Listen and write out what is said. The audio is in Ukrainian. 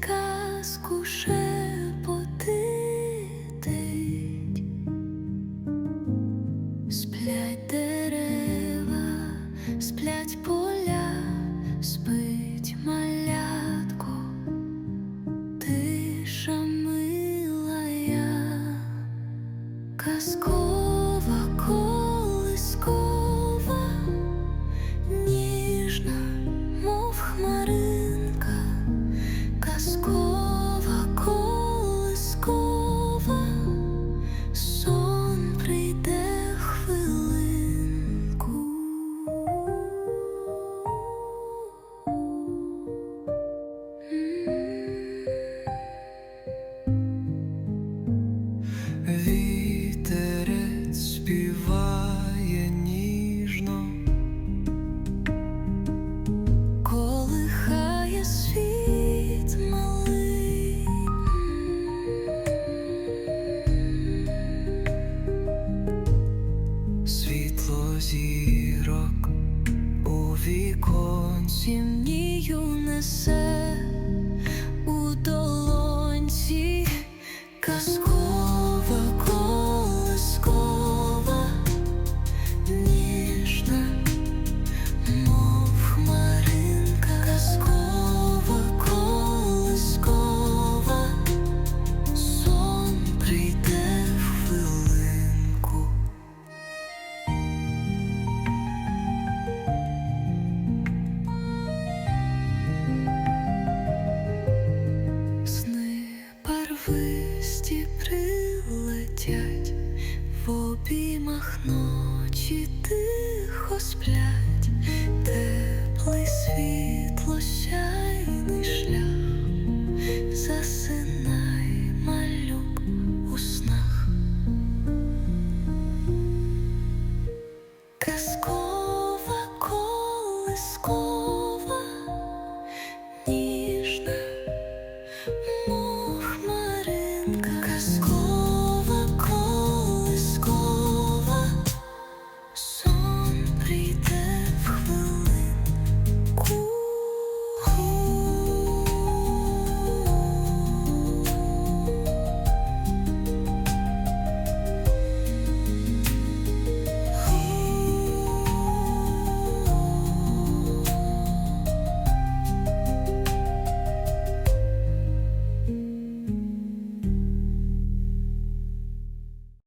крізь казку сплять дерева, сплять поля, спить малятко, тиша милая, казко. Крок у віконці мрію несе. обіймах ночі тихо сплять, тепле світло сяє.